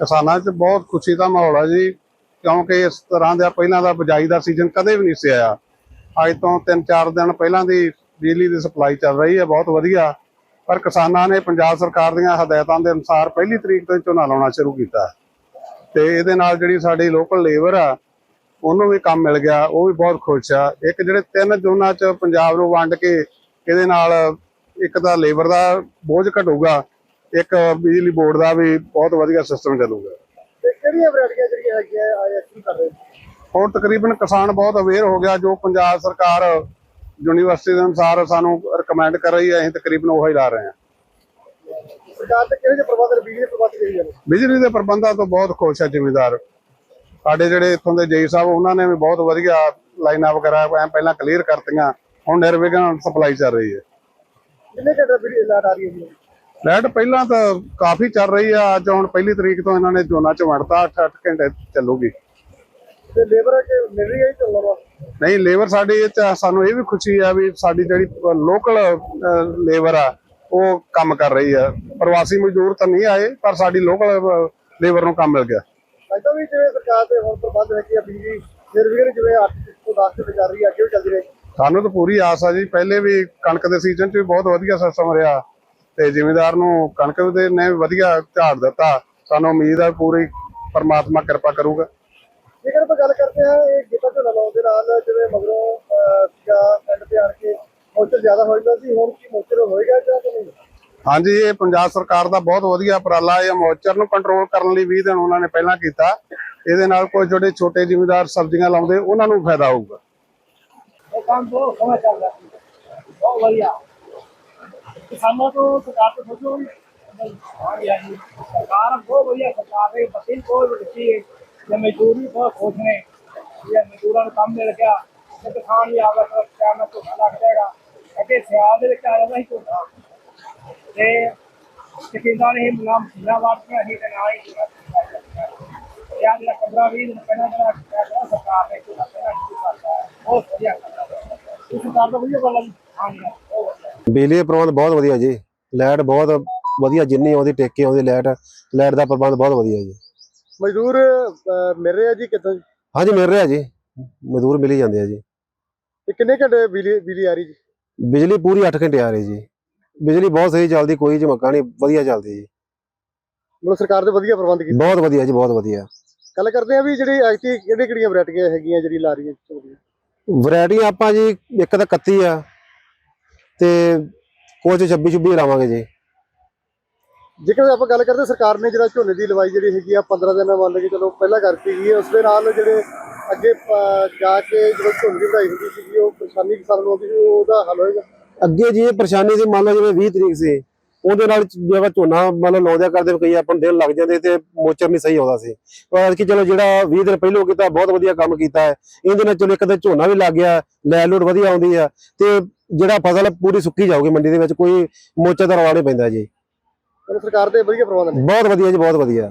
ਕਿਸਾਨਾਂ 'ਚ ਬਹੁਤ ਖੁਸ਼ੀ ਦਾ ਮਾਹੌਲ ਹੈ ਜੀ, ਕਿਉਂਕਿ ਇਸ ਤਰ੍ਹਾਂ ਦਾ ਪਹਿਲਾਂ ਦਾ ਬਿਜਾਈ ਦਾ ਸੀਜ਼ਨ ਕਦੇ ਵੀ ਨਹੀਂ ਸੀ ਆਇਆ। ਅੱਜ ਤੋਂ 3-4 ਦਿਨ ਪਹਿਲਾਂ ਦੀ ਬਿਜਲੀ ਦੀ ਸਪਲਾਈ ਚੱਲ ਰਹੀ ਹੈ ਬਹੁਤ ਵਧੀਆ। ਪਰ ਕਿਸਾਨਾਂ ਨੇ ਪੰਜਾਬ ਸਰਕਾਰ ਦੀਆਂ ਹਦਾਇਤਾਂ ਦੇ ਅਨੁਸਾਰ ਪਹਿਲੀ ਤਰੀਕ ਤੋਂ ਹੀ ਝੋਨਾ ਲਾਉਣਾ ਸ਼ੁਰੂ ਕੀਤਾ। ਤੇ ਇਹਦੇ ਨਾਲ ਜਿਹੜੀ ਸਾਡੀ ਲੋਕਲ ਲੇਬਰ ਆ, ਉਹਨੂੰ ਵੀ ਕੰਮ ਮਿਲ ਗਿਆ, ਉਹ ਵੀ ਬਹੁਤ ਖੁਸ਼ ਆ। ਇੱਕ ਜਿਹੜੇ ਤਿੰਨ ਜ਼ੋਨਾਂ 'ਚ ਪੰਜਾਬ ਨੂੰ ਵੰਡ ਕੇ, ਇਹਦੇ ਨਾਲ ਇੱਕ ਤਾਂ ਲੇਬਰ ਦਾ ਬੋਝ ਘਟੂਗਾ ਇੱਕ ਬਿਜਲੀ ਬੋਰਡ ਦਾ ਵੀ ਬਹੁਤ ਵਧੀਆ ਸਿਸਟਮ ਚੱਲੂਗਾ। ਤੇ ਕਿਹੜੀਆਂ ਵੈਰਾਈਟੀਆਂ ਜਿਹੜੀਆਂ ਹੈਗੀਆਂ ਆਇਆ ਕੀ ਕਰ ਰਹੇ ਹੁਣ ਤਕਰੀਬਨ ਕਿਸਾਨ ਬਹੁਤ ਅਵੇਅਰ ਹੋ ਗਿਆ ਜੋ ਪੰਜਾਬ ਸਰਕਾਰ ਯੂਨੀਵਰਸਿਟੀ ਦੇ ਅਨੁਸਾਰ ਸਾਨੂੰ ਰეკਮੈਂਡ ਕਰ ਰਹੀ ਹੈ ਅਸੀਂ ਤਕਰੀਬਨ ਉਹੀ ਲਾ ਰਹੇ ਹਾਂ। ਸਰਕਾਰ ਦੇ ਪ੍ਰਬੰਧ ਨੇ? ਬਿਜਲੀ ਪ੍ਰਬੰਧ ਕਿਹੋ ਨੇ? ਬਿਜਲੀ ਦੇ ਪ੍ਰਬੰਧਾਂ ਤੋਂ ਬਹੁਤ ਖੁਸ਼ ਹੈ ਜ਼ਿਮੀਦਾਰ। ਸਾਡੇ ਜਿਹੜੇ ਇੱਥੋਂ ਦੇ ਜੇਈ ਸਾਹਿਬ ਉਹਨਾਂ ਨੇ ਵੀ ਬਹੁਤ ਵਧੀਆ ਲਾਈਨਾਂ ਵਗੈਰਾ ਐਂ ਪਹਿਲਾਂ ਕਲੀਅਰ ਕਰਤੀਆਂ ਹੁਣ ਨਿਰਵਿਘਨ ਸਪਲਾਈ ਚੱਲ ਰਹੀ ਹੈ। ਕਿੰਨੇ ਘੰਟੇ ਬਿਜਲੀ ਲਾਟ ਆ ਰਹੀ ਹੈ ਜੀ ਲਾਈਟ ਪਹਿਲਾਂ ਤਾਂ ਕਾਫੀ ਚੱਲ ਰਹੀ ਆ ਅੱਜ ਹੁਣ ਪਹਿਲੀ ਤਰੀਕ ਤੋਂ ਇਹਨਾਂ ਨੇ ਜ਼ੋਨਾਂ ਚ ਵੰਡਤਾ 8-8 ਘੰਟੇ ਚੱਲੂਗੀ। ਤੇ ਲੇਬਰ ਕਿ ਮਿਲ ਰਹੀ ਹੈ ਚੱਲਣ ਵਾ ਨਹੀਂ ਲੇਬਰ ਸਾਡੀ ਇਹ ਸਾਨੂੰ ਇਹ ਵੀ ਖੁਸ਼ੀ ਆ ਵੀ ਸਾਡੀ ਜਿਹੜੀ ਲੋਕਲ ਲੇਬਰ ਆ ਉਹ ਕੰਮ ਕਰ ਰਹੀ ਆ। ਪ੍ਰਵਾਸੀ ਮਜ਼ਦੂਰ ਤਾਂ ਨਹੀਂ ਆਏ ਪਰ ਸਾਡੀ ਲੋਕਲ ਲੇਬਰ ਨੂੰ ਕੰਮ ਮਿਲ ਗਿਆ। ਅਜਾ ਵੀ ਜਿਵੇਂ ਸਰਕਾਰ ਦੇ ਹੁਣ ਪ੍ਰਬੰਧ ਹੈ ਕਿ ਬਿਜਲੀ ਨਿਰਵਿਘਨ ਜਿਵੇਂ 8 ਤੋਂ 10 ਤੇ ਚੱਲ ਰਹੀ ਹੈ ਅੱਗੇ ਵੀ ਚੱਲਦੀ ਰਹੇ ਸਾਨੂੰ ਤਾਂ ਪੂਰੀ ਆਸ ਆ ਜੀ ਪਹਿਲੇ ਵੀ ਕਣਕ ਦੇ ਸੀਜ਼ਨ 'ਚ ਵੀ ਬਹੁਤ ਵਧੀਆ ਸਿਸਟਮ ਰਿਹਾ ਤੇ ਜ਼ਿਮੀਦਾਰ ਨੂੰ ਕਣਕ ਦੇ ਨੇ ਵੀ ਵਧੀਆ ਝਾੜ ਦਿੱਤਾ। ਸਾਨੂੰ ਉਮੀਦ ਆ ਪੂਰੀ ਪਰਮਾਤਮਾ ਕਿਰਪਾ ਕਰੂਗਾ। ਜੇਕਰ ਆਪਾਂ ਗੱਲ ਕਰਦੇ ਹਾਂ ਇਹ ਗੀਤਾ ਝੋਨਾ ਲਾਉਣ ਦੇ ਨਾਲ ਜਿਵੇਂ ਮਗਰੋਂ ਸੀਗਾ ਪਿੰਡ ਤੇ ਆਣ ਕੇ ਮੋਚਰ ਜ਼ਿਆਦਾ ਹੋ ਜਾਂਦਾ ਸੀ ਹੁਣ ਕੀ ਮੋਚਰ ਹੋਏਗਾ ਜਾਂ ਨਹੀਂ? ਹਾਂਜੀ ਇਹ ਪੰਜਾਬ ਸਰਕਾਰ ਦਾ ਬਹੁਤ ਵਧੀਆ ਉਪਰਾਲਾ ਹੈ। ਮੋਇਸਚਰ ਨੂੰ ਕੰਟਰੋਲ ਕਰਨ ਲਈ 20 ਦਿਨ ਉਹਨਾਂ ਨੇ ਪਹਿਲਾਂ ਕੀਤਾ। ਇਹਦੇ ਨਾਲ ਕੋਈ ਜਿਹੜੇ ਛੋਟੇ ਜ਼ਿਮੀਦਾਰ ਸਬਜ਼ੀਆਂ ਲਾਉਂਦੇ ਉਹਨਾਂ ਨੂੰ ਫਾਇਦਾ ਹੋਊਗਾ। ਇਹ ਕੰਮ ਬਹੁਤ ਸੋਹਣਾ ਚੱਲ ਰਿਹਾ ਸੀ। ਬਹੁਤ ਵਧੀਆ। ਕਿਸਾਨਾਂ ਤੋਂ ਸਰਕਾਰ ਤੋਂ ਸੋਚੋ ਵੀ ਹਾਂਜੀ ਹਾਂਜੀ ਸਰਕਾਰ ਬਹੁਤ ਵਧੀਆ ਸਰਕਾਰ ਦੇ ਬੱਤੀ ਬਹੁਤ ਦਿੱਤੀ ਹੈ ਤੇ ਮਜ਼ਦੂਰ ਵੀ ਬਹੁਤ ਖੁਸ਼ ਨੇ ਇਹ ਮਜ਼ਦੂਰਾਂ ਨੂੰ ਕੰਮ ਮਿਲ ਗਿਆ ਤੇ ਕਿਸਾਨ ਵੀ ਆਗਾ ਸਰ ਟਾਈਮ ਨਾਲ ਝੋਨਾ ਲੱਗ ਜਾਏਗਾ ਅੱਗੇ ਸਿਆਲ ਦੇ ਵਿੱਚ ਆ ਜਾਂਦਾ ਸੀ ਝੋਨਾ ਤੇ ਕਿਸਾਨਾਂ ਨੇ ਇਹ ਨਾਮ ਮਹੀਨਾ ਵਾਰ ਹੀ ਤੇ ਨਾਲ ਹੀ ਯਾਰ ਜਿਹੜਾ 15 20 ਦਿਨ ਪਹਿਲਾਂ ਜਿਹੜਾ ਜਿਹੜਾ ਸਰਕਾਰ ਨੇ ਝੋਨਾ ਪਹਿਲਾਂ ਜੀ ਬਿਜਲੀ ਦਾ ਪ੍ਰਬੰਧ ਬਹੁਤ ਵਧੀਆ ਜੀ। ਲਾਈਟ ਬਹੁਤ ਵਧੀਆ ਜਿੰਨੀ ਆਉਂਦੀ ਟੇਕੇ ਆਉਂਦੀ ਲਾਈਟ ਲਾਈਟ ਦਾ ਪ੍ਰਬੰਧ ਬਹੁਤ ਵਧੀਆ ਜੀ। ਮਜ਼ਦੂਰ ਮਿਲ ਰਹੇ ਜੀ ਕਿਦਾਂ ਹਾਂਜੀ ਮਿਲ ਰਿਹਾ ਜੀ। ਮਜ਼ਦੂਰ ਮਿਲ ਹੀ ਜਾਂਦੇ ਆ ਜੀ। ਤੇ ਕਿੰਨੇ ਘੰਟੇ ਬਿਜਲੀ ਬਿਜਲੀ ਆ ਰਹੀ ਜੀ? ਬਿਜਲੀ ਪੂਰੀ 8 ਘੰਟੇ ਆ ਰਹੀ ਜੀ। ਬਿਜਲੀ ਬਹੁਤ ਸਹੀ ਚੱਲਦੀ ਕੋਈ ਝਮਕਾ ਨਹੀਂ ਵਧੀਆ ਚੱਲਦੀ ਜੀ। ਮਤਲਬ ਸਰਕਾਰ ਦੇ ਵਧੀਆ ਪ੍ਰਬੰਧ ਕੀਤੇ। ਬਹੁਤ ਵਧੀਆ ਜੀ ਬਹੁਤ ਵਧੀਆ। ਗੱਲ ਕਰਦੇ ਆ ਵੀ ਜਿਹੜੀ ਐਕਟੀ ਕਿਹੜੀ ਕਿਹੜੀਆਂ ਵੈਰਾਈਟੀਆਂ ਹੈਗੀਆਂ ਜਿਹੜੀ ਲਾ ਰਹੀਆਂ? ਝੋਨੇ ਵੈਰਾਈਟੀਆਂ ਆਪਾਂ ਜੀ ਇੱਕ ਤਾਂ 31 ਆ। ਤੇ ਕੁਝ 26 26 ਲਾਵਾਂਗੇ ਜੀ। ਜੇਕਰ ਆਪਾਂ ਗੱਲ ਕਰਦੇ ਸਰਕਾਰ ਨੇ ਜਿਹੜਾ ਝੋਨੇ ਦੀ ਲਵਾਈ ਜਿਹੜੀ ਹੈਗੀ ਆ 15 ਦਿਨਾਂ ਮੰਨ ਕੇ ਚਲੋ ਪਹਿਲਾਂ ਕਰਤੀ ਗਈ ਹੈ ਉਸ ਦੇ ਨਾਲ ਜਿਹੜੇ ਅੱਗੇ ਜਾ ਕੇ ਜਦੋਂ ਝੋਨੇ ਦੀ ਵਧਾਈ ਹੁੰਦੀ ਸੀਗੀ ਉਹ ਪਰੇਸ਼ਾਨੀ ਕਿਸਾਨ ਨੂੰ ਆਉਂਦੀ ਸੀ ਉਹਦਾ ਹੱਲ ਹੋਏਗਾ? ਅੱਗੇ ਜੀ ਇਹ ਪਰੇਸ਼ਾਨੀ ਸੀ ਮੰਨ ਲਓ ਜਿਵੇਂ 20 ਤਰੀਕ ਸੀ। ਉਹਦੇ ਨਾਲ ਜਿਹੜਾ ਝੋਨਾ ਮੰਨ ਲਓ ਲਾਉਂਦਿਆਂ ਕਰਦੇ ਕਈ ਆਪਾਂ ਨੂੰ ਦਿਨ ਲੱਗ ਜਾਂਦੇ ਤੇ ਮੋਚਰ ਨਹੀਂ ਸਹੀ ਆਉਂਦਾ ਸੀ। ਪਰ ਕਿ ਚਲੋ ਜਿਹੜਾ 20 ਦਿਨ ਪਹਿਲੋਂ ਕੀਤਾ ਬਹੁਤ ਵਧੀਆ ਕੰਮ ਕੀਤਾ ਹੈ। ਇਹਦੇ ਨਾਲ ਚਲੋ ਇੱਕ ਤਾਂ ਝੋਨਾ ਵੀ ਲੱਗ ਗਿਆ ਲੈ ਲੋਡ ਵਧੀਆ ਆਉਂਦੀ ਆ ਤੇ ਜਿਹੜਾ ਫਸਲ ਪੂਰੀ ਸੁੱਕੀ ਜਾਊਗੀ ਮੰਡੀ ਦੇ ਵਿੱਚ ਕੋਈ ਮੋਚਰ ਦਾ ਰਵਾ ਨਹੀਂ ਪੈਂਦਾ ਜੀ। ਮਤਲਬ ਸਰਕਾਰ ਦੇ ਵਧੀਆ ਪ੍ਰਬੰਧ ਨੇ। ਬਹੁਤ ਵਧੀਆ ਜੀ ਬਹੁਤ ਵਧੀਆ।